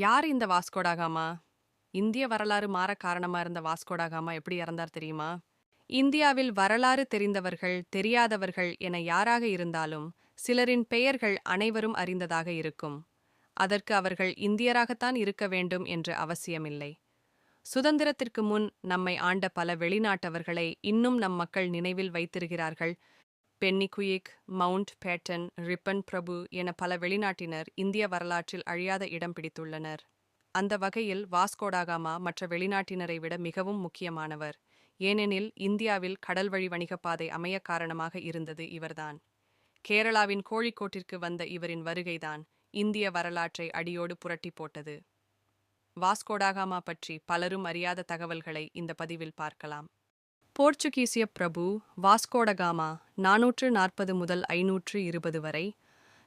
யார் இந்த வாஸ்கோடாகாமா? இந்திய வரலாறு மாற காரணமா இருந்த வாஸ்கோடாகாமா எப்படி இறந்தார் தெரியுமா? இந்தியாவில் வரலாறு தெரிந்தவர்கள் தெரியாதவர்கள் என யாராக இருந்தாலும் சிலரின் பெயர்கள் அனைவரும் அறிந்ததாக இருக்கும். அதற்கு அவர்கள் இந்தியராகத்தான் இருக்க வேண்டும் என்று அவசியமில்லை. சுதந்திரத்திற்கு முன் நம்மை ஆண்ட பல வெளிநாட்டவர்களை இன்னும் நம் மக்கள் நினைவில் வைத்திருக்கிறார்கள். பென்னிகுயிக் மவுண்ட் பேட்டன் ரிப்பன் பிரபு என பல வெளிநாட்டினர் இந்திய வரலாற்றில் அழியாத இடம் பிடித்துள்ளனர். அந்த வகையில் வாஸ்கோடாகாமா மற்ற வெளிநாட்டினரை விட மிகவும் முக்கியமானவர். ஏனெனில் இந்தியாவில் கடல் வழி வணிகப்பாதை அமைய காரணமாக இருந்தது இவர்தான். கேரளாவின் கோழிக்கோட்டிற்கு வந்த இவரின் வருகைதான் இந்திய வரலாற்றை அடியோடு புரட்டி போட்டது. வாஸ்கோடாகாமா பற்றி பலரும் அறியாத தகவல்களை இந்த பதிவில் பார்க்கலாம். போர்ச்சுகீசிய பிரபு வாஸ்கோடகாமா நாநூற்று நாற்பது முதல் ஐநூற்று இருபது வரை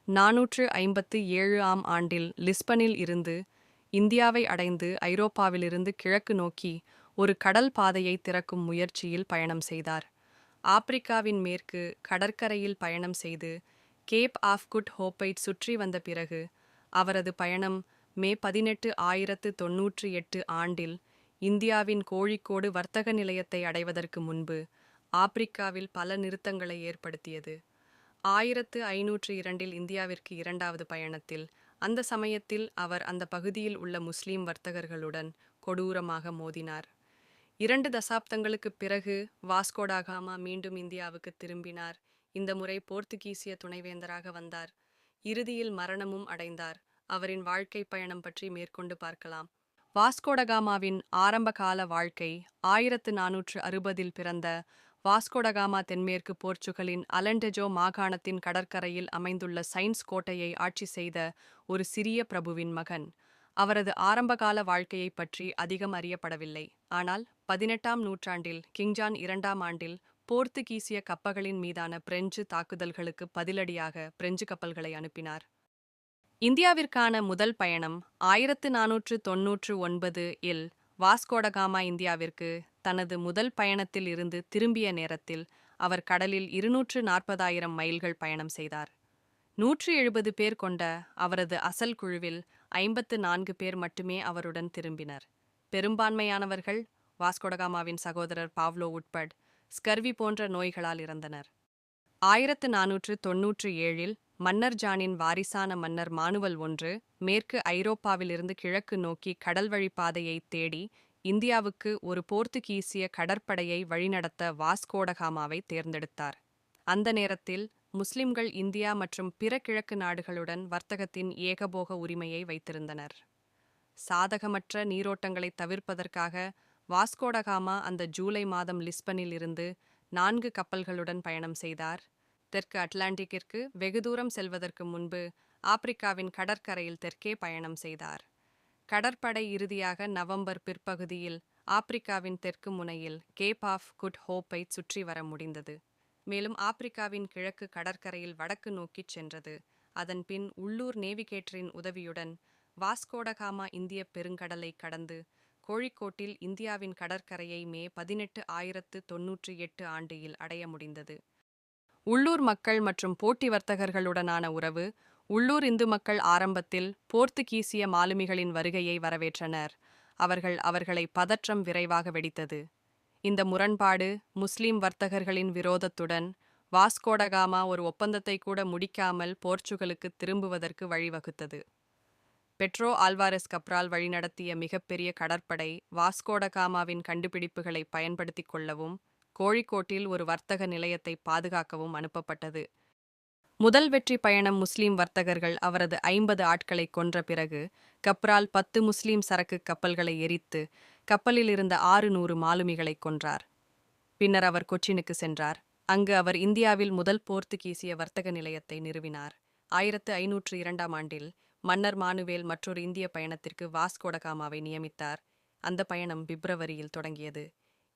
நாநூற்று ஐம்பத்து ஏழு ஆம் ஆண்டில் லிஸ்பனில் இருந்து இந்தியாவை அடைந்து ஐரோப்பாவிலிருந்து கிழக்கு நோக்கி ஒரு கடல் பாதையை திறக்கும் முயற்சியில் பயணம் செய்தார். ஆப்பிரிக்காவின் மேற்கு கடற்கரையில் பயணம் செய்து கேப் ஆஃப் குட் ஹோப்பை சுற்றி வந்த பிறகு அவரது பயணம் மே பதினெட்டு ஆயிரத்து தொன்னூற்றி எட்டு ஆண்டில் இந்தியாவின் கோழிக்கோடு வர்த்தக நிலையத்தை அடைவதற்கு முன்பு ஆப்பிரிக்காவில் பல நிறுத்தங்களை ஏற்படுத்தியது. ஆயிரத்து ஐநூற்று இரண்டில் இந்தியாவிற்கு இரண்டாவது பயணத்தில் அந்த சமயத்தில் அவர் அந்த பகுதியில் உள்ள முஸ்லீம் வர்த்தகர்களுடன் கொடூரமாக மோதினார். இரண்டு தசாப்தங்களுக்குப் பிறகு வாஸ்கோடாகாமா மீண்டும் இந்தியாவுக்கு திரும்பினார். இந்த முறை போர்த்துகீசிய துணைவேந்தராக வந்தார். இறுதியில் மரணமும் அடைந்தார். அவரின் வாழ்க்கை பயணம் பற்றி மேற்கொண்டு பார்க்கலாம். வாஸ்கோடகாமாவின் ஆரம்பகால வாழ்க்கை ஆயிரத்து நானூற்று அறுபதில் பிறந்த வாஸ்கோடகாமா தென்மேற்கு போர்ச்சுகலின் அலண்டெஜோ மாகாணத்தின் கடற்கரையில் அமைந்துள்ள சைன்ஸ் கோட்டையை ஆட்சி செய்த ஒரு சிறிய பிரபுவின் மகன். அவரது ஆரம்பகால வாழ்க்கையைப் பற்றி அதிகம் அறியப்படவில்லை. ஆனால் பதினெட்டாம் நூற்றாண்டில் கிங்ஜான் இரண்டாம் ஆண்டில் போர்த்துகீசிய கப்பல்களின் மீதான பிரெஞ்சு தாக்குதல்களுக்கு பதிலடியாக பிரெஞ்சு கப்பல்களை அனுப்பினார். இந்தியாவிற்கான முதல் பயணம் ஆயிரத்து நானூற்று தொன்னூற்று ஒன்பது இல் வாஸ்கோடகாமா இந்தியாவிற்கு தனது முதல் பயணத்தில் இருந்து திரும்பிய நேரத்தில் அவர் கடலில் இருநூற்று நாற்பதாயிரம் மைல்கள் பயணம் செய்தார். நூற்று எழுபது பேர் கொண்ட அவரது அசல் குழுவில் ஐம்பத்து நான்கு பேர் மட்டுமே அவருடன் திரும்பினர். பெரும்பான்மையானவர்கள் வாஸ்கோடகாமாவின் சகோதரர் பாவ்லோ உட்பட் ஸ்கர்வி போன்ற நோய்களால் இறந்தனர். ஆயிரத்து நானூற்று தொன்னூற்று ஏழில் மன்னர் ஜானின் வாரிசான மன்னர் மானுவல் ஒன்று மேற்கு ஐரோப்பாவிலிருந்து கிழக்கு நோக்கி கடல் வழி தேடி இந்தியாவுக்கு ஒரு போர்த்துகீசிய கடற்படையை வழிநடத்த வாஸ்கோடகாமாவை தேர்ந்தெடுத்தார். அந்த நேரத்தில் முஸ்லிம்கள் இந்தியா மற்றும் பிற கிழக்கு நாடுகளுடன் வர்த்தகத்தின் ஏகபோக உரிமையை வைத்திருந்தனர். சாதகமற்ற நீரோட்டங்களை தவிர்ப்பதற்காக வாஸ்கோடகாமா அந்த ஜூலை மாதம் லிஸ்பனில் இருந்து நான்கு கப்பல்களுடன் பயணம் செய்தார். தெற்கு அட்லாண்டிக்கிற்கு வெகு தூரம் செல்வதற்கு முன்பு ஆப்பிரிக்காவின் கடற்கரையில் தெற்கே பயணம் செய்தார். கடற்படை இறுதியாக நவம்பர் பிற்பகுதியில் ஆப்பிரிக்காவின் தெற்கு முனையில் கேப் ஆஃப் குட் ஹோப்பை சுற்றி வர முடிந்தது. மேலும் ஆப்பிரிக்காவின் கிழக்கு கடற்கரையில் வடக்கு நோக்கிச் சென்றது. அதன் பின் உள்ளூர் நேவிகேட்டரின் உதவியுடன் வாஸ்கோடகாமா இந்திய பெருங்கடலை கடந்து கோழிக்கோட்டில் இந்தியாவின் கடற்கரையை மே பதினெட்டு ஆயிரத்து தொன்னூற்றி எட்டு ஆண்டில் அடைய முடிந்தது. உள்ளூர் மக்கள் மற்றும் போட்டி வர்த்தகர்களுடனான உறவு உள்ளூர் இந்து மக்கள் ஆரம்பத்தில் போர்த்துகீசிய மாலுமிகளின் வருகையை வரவேற்றனர். அவர்கள் அவர்களை பதற்றம் விரைவாக வெடித்தது. இந்த முரண்பாடு முஸ்லிம் வர்த்தகர்களின் விரோதத்துடன் வாஸ்கோடகாமா ஒரு ஒப்பந்தத்தை கூட முடிக்காமல் போர்ச்சுகலுக்கு திரும்புவதற்கு வழிவகுத்தது. பெட்ரோ ஆல்வாரெஸ் கப்ரால் வழிநடத்திய மிகப்பெரிய கடற்படை வாஸ்கோடகாமாவின் கண்டுபிடிப்புகளை பயன்படுத்திக் கொள்ளவும் கோழிக்கோட்டில் ஒரு வர்த்தக நிலையத்தை பாதுகாக்கவும் அனுப்பப்பட்டது. முதல் வெற்றி பயணம் முஸ்லிம் வர்த்தகர்கள் அவரது ஐம்பது ஆட்களை கொன்ற பிறகு கப்ரால் பத்து முஸ்லிம் சரக்கு கப்பல்களை எரித்து கப்பலில் இருந்த ஆறு நூறு மாலுமிகளை கொன்றார். பின்னர் அவர் கொச்சினுக்கு சென்றார். அங்கு அவர் இந்தியாவில் முதல் போர்த்துகீசிய வர்த்தக நிலையத்தை நிறுவினார். ஆயிரத்து ஐநூற்று இரண்டாம் ஆண்டில் மன்னர் மானுவேல் மற்றொரு இந்திய பயணத்திற்கு வாஸ்கோடகாமாவை நியமித்தார். அந்த பயணம் பிப்ரவரியில் தொடங்கியது.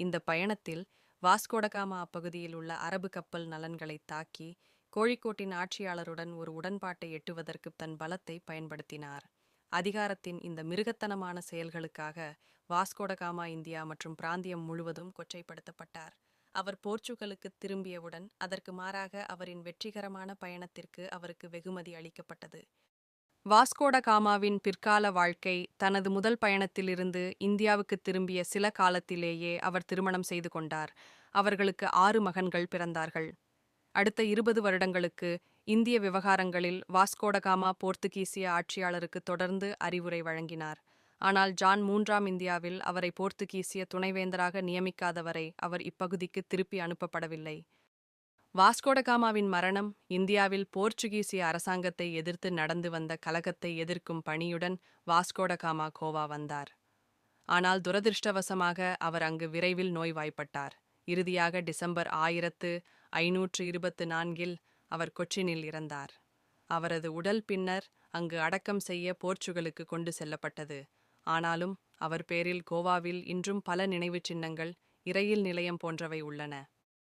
இந்த பயணத்தில் வாஸ்கோடகாமா அப்பகுதியில் உள்ள அரபு கப்பல் நலன்களை தாக்கி கோழிக்கோட்டின் ஆட்சியாளருடன் ஒரு உடன்பாட்டை எட்டுவதற்கு தன் பலத்தை பயன்படுத்தினார். அதிகாரத்தின் இந்த மிருகத்தனமான செயல்களுக்காக வாஸ்கோடகாமா இந்தியா மற்றும் பிராந்தியம் முழுவதும் கொச்சைப்படுத்தப்பட்டார். அவர் போர்ச்சுகலுக்கு திரும்பியவுடன் அதற்கு மாறாக அவரின் வெற்றிகரமான பயணத்திற்கு அவருக்கு வெகுமதி அளிக்கப்பட்டது. வாஸ்கோட காமாவின் பிற்கால வாழ்க்கை தனது முதல் பயணத்திலிருந்து இந்தியாவுக்கு திரும்பிய சில காலத்திலேயே அவர் திருமணம் செய்து கொண்டார். அவர்களுக்கு ஆறு மகன்கள் பிறந்தார்கள். அடுத்த இருபது வருடங்களுக்கு இந்திய விவகாரங்களில் வாஸ்கோடகாமா போர்த்துகீசிய ஆட்சியாளருக்கு தொடர்ந்து அறிவுரை வழங்கினார். ஆனால் ஜான் மூன்றாம் இந்தியாவில் அவரை போர்த்துகீசிய துணைவேந்தராக நியமிக்காதவரை அவர் இப்பகுதிக்கு திருப்பி அனுப்பப்படவில்லை. வாஸ்கோடகாமாவின் மரணம் இந்தியாவில் போர்ச்சுகீசிய அரசாங்கத்தை எதிர்த்து நடந்து வந்த கலகத்தை எதிர்க்கும் பணியுடன் வாஸ்கோடகாமா கோவா வந்தார். ஆனால் துரதிருஷ்டவசமாக அவர் அங்கு விரைவில் நோய்வாய்ப்பட்டார். இறுதியாக டிசம்பர் ஆயிரத்து ஐநூற்று இருபத்து நான்கில் அவர் கொச்சினில் இறந்தார். அவரது உடல் பின்னர் அங்கு அடக்கம் செய்ய போர்ச்சுகலுக்கு கொண்டு செல்லப்பட்டது. ஆனாலும் அவர் பேரில் கோவாவில் இன்றும் பல நினைவுச் சின்னங்கள் இரயில் நிலையம் போன்றவை உள்ளன.